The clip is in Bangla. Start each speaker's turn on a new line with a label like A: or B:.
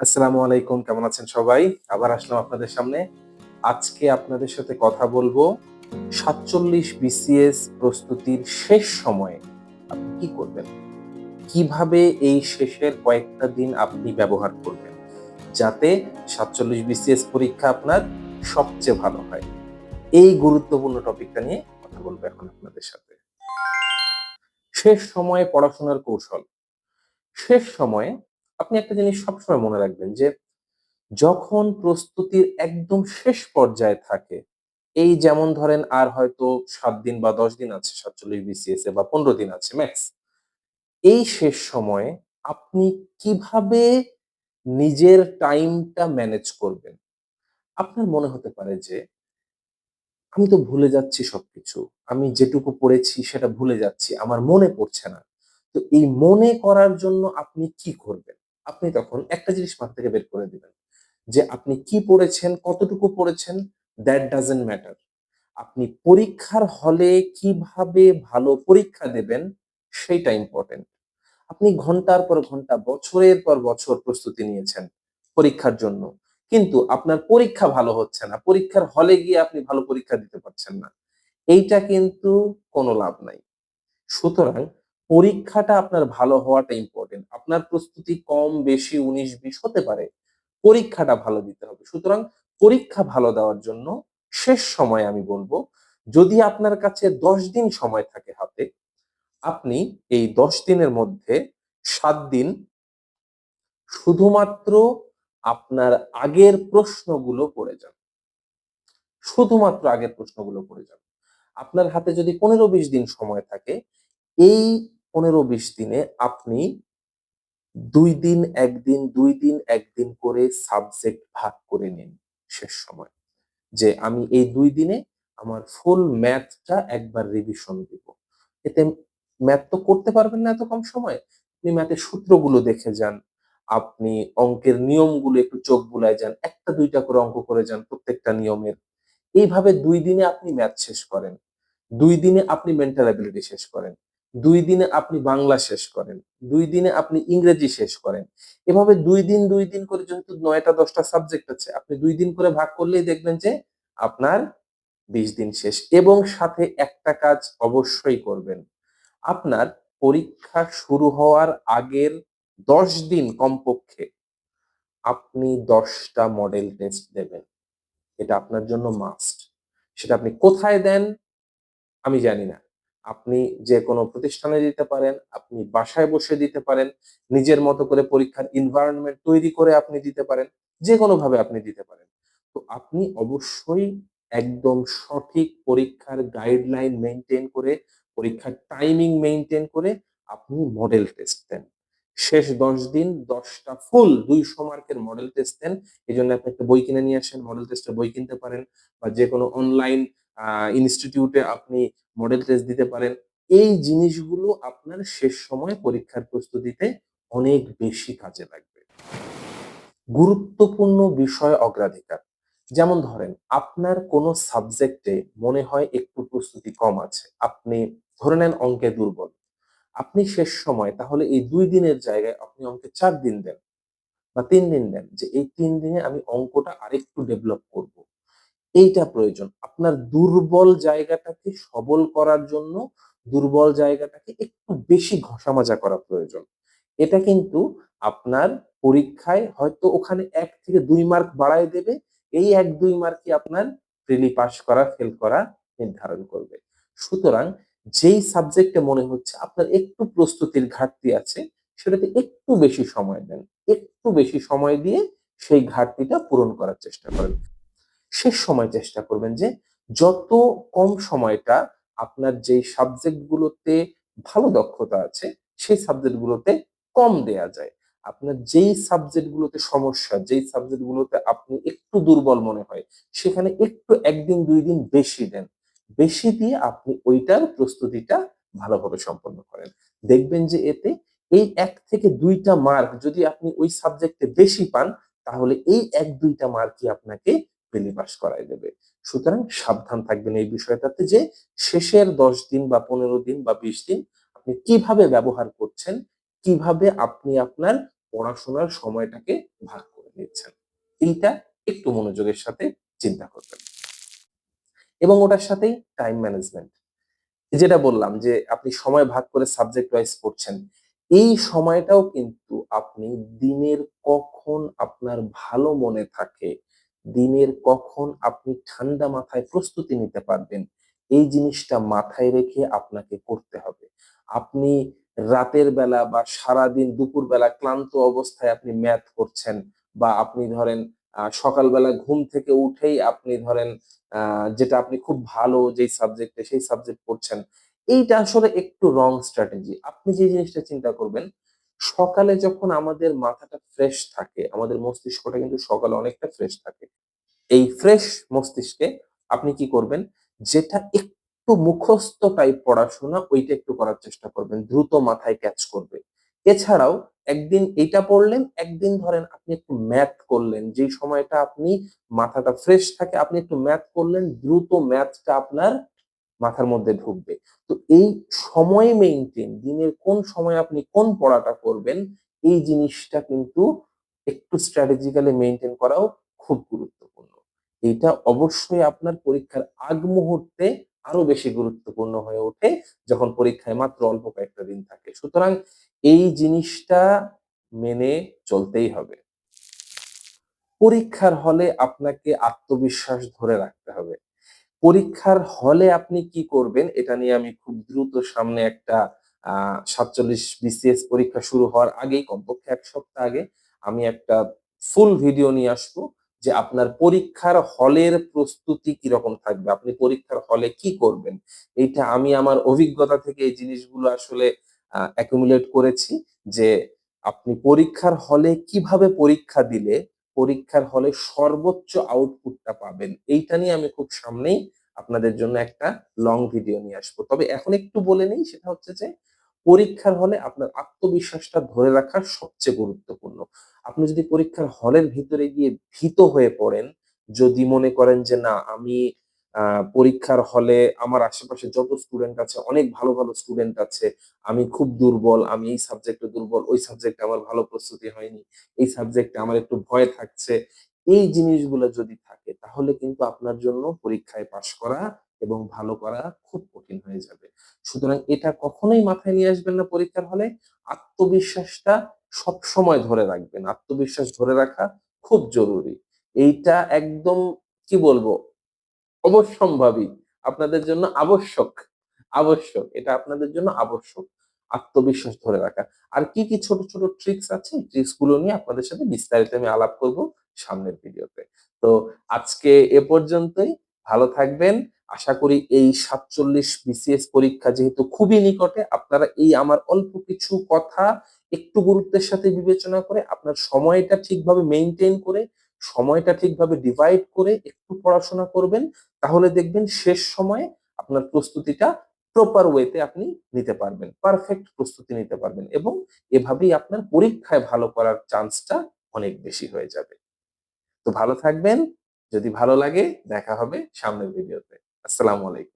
A: আসসালামু আলাইকুম, কেমন আছেন সবাই? আবার আসলাম আপনাদের সামনে। আজকে আপনাদের সাথে কথা বলব সাতচল্লিশ বিসিএস প্রস্তুতির শেষ সময়ে আপনি কি করবেন? কীভাবে এই শেষের কয়েকটা দিন আপনি ব্যবহার করবেন? যাতে সাতচল্লিশ বিসিএস পরীক্ষা আপনার সবচেয়ে ভালো হয়। এই গুরুত্বপূর্ণ টপিকটা নিয়ে কথা বলব এখন আপনাদের সাথে। শেষ সময়ে পড়াশোনার কৌশল। শেষ সময়ে আপনি একটা জিনিস সবসময় মনে রাখবেন যে, যখন প্রস্তুতির একদম শেষ পর্যায়ে থাকে, এই যেমন ধরেন আর হয়তো সাত দিন বা দশ দিন আছে, সাতচল্লিশ বিসিএস এ বা পনেরো দিন আছে ম্যাক্স এই শেষ সময়ে আপনি কীভাবে নিজের টাইমটা ম্যানেজ করবেন? আপনার মনে হতে পারে যে, আমি তো ভুলে যাচ্ছি সবকিছু, আমি যেটুকু পড়েছি সেটা ভুলে যাচ্ছি, আমার মনে পড়ছে না। তো এই মনে করার জন্য আপনি কি করবেন? আপনি তখন একটা জিনিস মাথা থেকে বের করে দিবেন। যে আপনি কি পড়েছেন, কতটুকু পড়েছেন দ্যাট ডাজেন্ট ম্যাটার আপনি পরীক্ষার হলে কীভাবে ভালো পরীক্ষা দেবেন, সেইটা ইম্পর্টেন্ট আপনি ঘণ্টার পর ঘণ্টা, বছরের পর বছর প্রস্তুতি নিয়েছেন পরীক্ষার জন্য। কিন্তু আপনার পরীক্ষা ভালো হচ্ছে না। পরীক্ষার হলে গিয়ে আপনি ভালো পরীক্ষা দিতে পারছেন না। এইটা কিন্তু কোনো লাভ নাই। সুতরাং পরীক্ষাটা আপনার ভালো হওয়াটা ইম্পর্টেন্ট আপনার প্রস্তুতি কম, বেশি, উনিশ, বিশ হতে পারে। পরীক্ষাটা ভালো দিতে হবে। সুতরাং পরীক্ষা ভালো দেওয়ার জন্য শেষ সময় আমি বলব, যদি আপনার কাছে দশ দিন সময় থাকে হাতে, আপনি এই দশ দিনের মধ্যে সাত দিন শুধুমাত্র আপনার আগের প্রশ্নগুলো পড়ে যান। শুধুমাত্র আগের প্রশ্নগুলো পড়ে যান। আপনার হাতে যদি পনেরো, বিশ দিন সময় থাকে, এই পনেরো বিশ দিনে আপনি দুই দিন, একদিন, দুই দিন, একদিন করে সাবজেক্ট ভাগ করে নিন শেষ সময়। যে আমি এই দুই দিনে আমার ফুল ম্যাথটা একবার রিভিশন দিব। এতে ম্যাথ তো করতে পারবেন না এত কম সময়। আপনি ম্যাথের সূত্রগুলো দেখে যান, আপনি অঙ্কের নিয়মগুলো একটু চোখ বুলায় যান, একটা দুইটা করে অঙ্ক করে যান প্রত্যেকটা নিয়মের। এইভাবে দুই দিনে আপনি ম্যাথ শেষ করেন। দুই দিনে আপনি মেন্টাল অ্যাবিলিটি শেষ করেন। দুই দিনে আপনি বাংলা শেষ করেন, দুই দিনে আপনি ইংরেজি শেষ করেন। এভাবে দুই দিন দুই দিন করে যেহেতু নয়টা, দশটা সাবজেক্ট আছে, আপনি দুই দিন করে ভাগ করলেই দেখবেন যে আপনার বিশ দিন শেষ এবং সাথে একটা কাজ অবশ্যই করবেন। আপনার পরীক্ষা শুরু হওয়ার আগের দশ দিন কমপক্ষে আপনি দশটা মডেল টেস্ট দেবেন। এটা আপনার জন্য মাস্ট সেটা আপনি কোথায় দেন আমি জানি না। আপনি যে কোনো প্রতিষ্ঠানে দিতে পারেন, আপনি বাসায় বসে দিতে পারেন, নিজের মতো করে পরীক্ষার এনভায়রনমেন্ট তৈরি করে আপনি দিতে পারেন, যে কোনো ভাবে আপনি দিতে পারেন। তো আপনি অবশ্যই একদম সঠিক পরীক্ষার গাইডলাইন মেনটেন করে, পরীক্ষার টাইমিং মেনটেন করে আপনি মডেল টেস্ট দেন। শেষ দশ দিন দশটা ফুল দুইশো মার্কের মডেল টেস্ট দেন। এই জন্য আপনি একটা বই কিনে নিয়ে আসেন মডেল টেস্টের বই কিনতে পারেন বা যে কোনো অনলাইন ইনস্টিটিউটে আপনি মডেল টেস্ট দিতে পারেন। এই জিনিসগুলো আপনার শেষ সময় পরীক্ষার প্রস্তুতিতে অনেক বেশি কাজে লাগবে। গুরুত্বপূর্ণ বিষয় অগ্রাধিকার। যেমন ধরেন, আপনার কোনো সাবজেক্টে মনে হয় একটু প্রস্তুতি কম আছে। আপনি ধরে নেন অঙ্কে দুর্বল। আপনি শেষ সময়, তাহলে এই দুই দিনের জায়গায় আপনি অঙ্কে চার দিন দেন বা তিন দিন দেন যে এই তিন দিনে আমি অঙ্কটা আরেকটু ডেভেলপ করব। এইটা প্রয়োজন। আপনার দুর্বল জায়গাটাকে সবল করার জন্য দুর্বল জায়গাটাকে একটু বেশি ঘষামাজা করা প্রয়োজন। এটা কিন্তু আপনার পরীক্ষায় হয়তো ওখানে এক থেকে দুই মার্ক বাড়ায় দেবে। এই এক দুই মার্কই আপনার প্রিলি পাস করা ফেল করা নির্ধারণ করবে। সুতরাং যেই সাবজেক্টে মনে হচ্ছে আপনার একটু প্রস্তুতির ঘাটতি আছে, সেটাতে একটু বেশি সময় দেন। একটু বেশি সময় দিয়ে সেই ঘাটতিটা পূরণ করার চেষ্টা করেন। শেষ সময় চেষ্টা করবেন যে যত কম সময়টা আপনার যেই সাবজেক্টগুলোতে ভালো দক্ষতা আছে, সেই সাবজেক্টগুলোতে কম দেয়া যায়। আপনার যেই সাবজেক্টগুলোতে সমস্যা, যেই সাবজেক্টগুলোতে আপনি একটু দুর্বল মনে হয়, সেখানে একটু একদিন, দুই দিন বেশি দেন। বেশি দিয়ে আপনি ওইটার প্রস্তুতিটা ভালোভাবে সম্পন্ন করেন। দেখবেন যে এতে এই এক থেকে দুইটা মার্ক যদি আপনি ওই সাবজেক্টে বেশি পান, তাহলে এই এক, দুইটা মার্কই আপনাকে প্রিলি পাস করাই দেবে। সুতরাং সাবধান থাকবেন এই বিষয়টাতে যে শেষের দশ দিন বা পনেরো দিন বা বিশ দিন আপনি কীভাবে ব্যবহার করছেন, কীভাবে আপনি আপনার পড়াশোনার সময়টাকে ভাগ করে নিচ্ছেন। এইটা একটু মনোযোগের সাথে চিন্তা করবেন। এবং ওটার সাথেই টাইম ম্যানেজমেন্ট যেটা বললাম যে আপনি সময় ভাগ করে সাবজেক্ট ওয়াইজ পড়ছেন, এই সময়টাও কিন্তু আপনি দিনের কখন আপনার ভালো মনে থাকে দিনের কখন আপনি ঠান্ডা মাথায় প্রস্তুতি নিতে পারবেন, এই জিনিসটা মাথায় রেখে আপনাকে করতে হবে। আপনি রাতের বেলা বা সারাদিন দুপুর বেলা ক্লান্ত অবস্থায় আপনি ম্যাথ করছেন বা আপনি ধরেন সকালবেলা ঘুম থেকে উঠেই আপনি ধরেন যেটা আপনি খুব ভালো যেই সাবজেক্টে সেই সাবজেক্ট পড়ছেন, এইটা আসলে একটু রং স্ট্র্যাটেজি। আপনি যে জিনিসটা চিন্তা করবেন সকালে যখন আমাদের মাথাটা ফ্রেশ থাকে, আমাদের মস্তিষ্কটা কিন্তু সকালে অনেকটা ফ্রেশ থাকে। এই ফ্রেশ মস্তিষ্কে আপনি কি করবেন? যেটা একটু মুখস্থ টাইপ পড়াশোনা, ওইটা একটু করার চেষ্টা করবেন। দ্রুত মাথায় ক্যাচ করবে। এছাড়াও একদিন এটা পড়লেন, একদিন ধরেন আপনি একটু ম্যাথ করলেন। যেই সময়টা আপনি মাথাটা ফ্রেশ থাকে, আপনি একটু ম্যাথ করলেন, দ্রুত ম্যাথটা আপনার মাথার মধ্যে ঢুকবে। তো এই সময় মেইনটেইন দিনের কোন সময় আপনি কোন পড়াটা করবেন, এই জিনিসটা কিন্তু একটু স্ট্র্যাটেজিক্যালি মেইনটেইন করাও খুব গুরুত্বপূর্ণ। এটা অবশ্যই আপনার পরীক্ষার আগ মুহূর্তে আরও বেশি গুরুত্বপূর্ণ হয়ে ওঠে যখন পরীক্ষায় মাত্র অল্প কয়েকটা দিন থাকে। সুতরাং এই জিনিসটা মেনে চলতেই হবে। পরীক্ষার হলে আপনাকে আত্মবিশ্বাস ধরে রাখতে হবে। পরীক্ষার হলে আপনি কি করবেন? এটা নিয়ে আমি খুব দ্রুত সামনে একটা সাতচল্লিশ বিসিএস পরীক্ষা শুরু হওয়ার আগেই, কমপক্ষে এক সপ্তাহ আগে, আমি একটা ফুল ভিডিও নিয়ে আসব যে আপনার পরীক্ষার হলের প্রস্তুতি কীরকম থাকবে? আপনি পরীক্ষার হলে কি করবেন? এইটা আমি আমার অভিজ্ঞতা থেকে এই জিনিসগুলো আসলে অ্যাকুমুলেট করেছি যে আপনি পরীক্ষার হলে কীভাবে পরীক্ষা দিলে, পরীক্ষার হলে সর্বোচ্চ আউটপুটটা পাবেন? এইটা নিয়ে আমি খুব সামনেই আপনাদের জন্য একটা লং ভিডিও নিয়ে আসব। তবে এখন একটু বলে নেই, সেটা হচ্ছে যে পরীক্ষার হলে আপনার আত্মবিশ্বাসটা ধরে রাখা সবচেয়ে গুরুত্বপূর্ণ। আপনি যদি পরীক্ষার হলের ভিতরে গিয়ে ভীত হয়ে পড়েন, যদি মনে করেন যে না, আমি পরীক্ষার হলে আমার আশেপাশে যত স্টুডেন্ট আছে, অনেক ভালো ভালো স্টুডেন্ট আছে, আমি খুব দুর্বল, আমি এই সাবজেক্টে দুর্বল, ওই সাবজেক্টে আমার ভালো প্রস্তুতি হয়নি, এই সাবজেক্টে আমার একটু ভয় থাকছে এই জিনিসগুলো যদি থাকে, তাহলে কিন্তু আপনার জন্য পরীক্ষায় পাশ করা এবং ভালো করা খুব কঠিন হয়ে যাবে। সুতরাং এটা কখনোই মাথায় নিয়ে আসবেন না পরীক্ষার হলে। আত্মবিশ্বাসটা সব সময় ধরে রাখবেন। আত্মবিশ্বাস ধরে রাখা খুব জরুরি। এইটা একদম, কি বলব, অবশ্যম্ভাবী। আপনাদের জন্য আবশ্যক। আবশ্যক। এটা আপনাদের জন্য আবশ্যক। আত্মবিশ্বাস ধরে রাখা। আর কি কি ছোট ছোট ট্রিক্স আছে? ট্রিক্সগুলো নিয়ে আপনাদের সাথে বিস্তারিত আমি আলাপ করব। সামনের ভিডিওতে। তো আজকে এ পর্যন্তই। ভালো থাকবেন। আশা করি এই সাতচল্লিশ বিসিএস পরীক্ষা যেহেতু খুবই নিকটে, আপনারা এই আমার অল্প কিছু কথা একটু গুরুত্বের সাথে বিবেচনা করে আপনার সময়টা ঠিকভাবে মেনটেন করে, সময়টা ঠিকভাবে ডিভাইড করে একটু পড়াশোনা করবেন, তাহলে দেখবেন শেষ সময়ে আপনার প্রস্তুতিটা প্রপার ওয়েতে আপনি নিতে পারবেন পারফেক্ট প্রস্তুতি নিতে পারবেন এবং এভাবেই আপনার পরীক্ষায় ভালো করার চান্সটা অনেক বেশি হয়ে যাবে। তো ভালো থাকবেন। যদি ভালো লাগে দেখা হবে সামনের ভিডিওতে। আসসালামু আলাইকুম।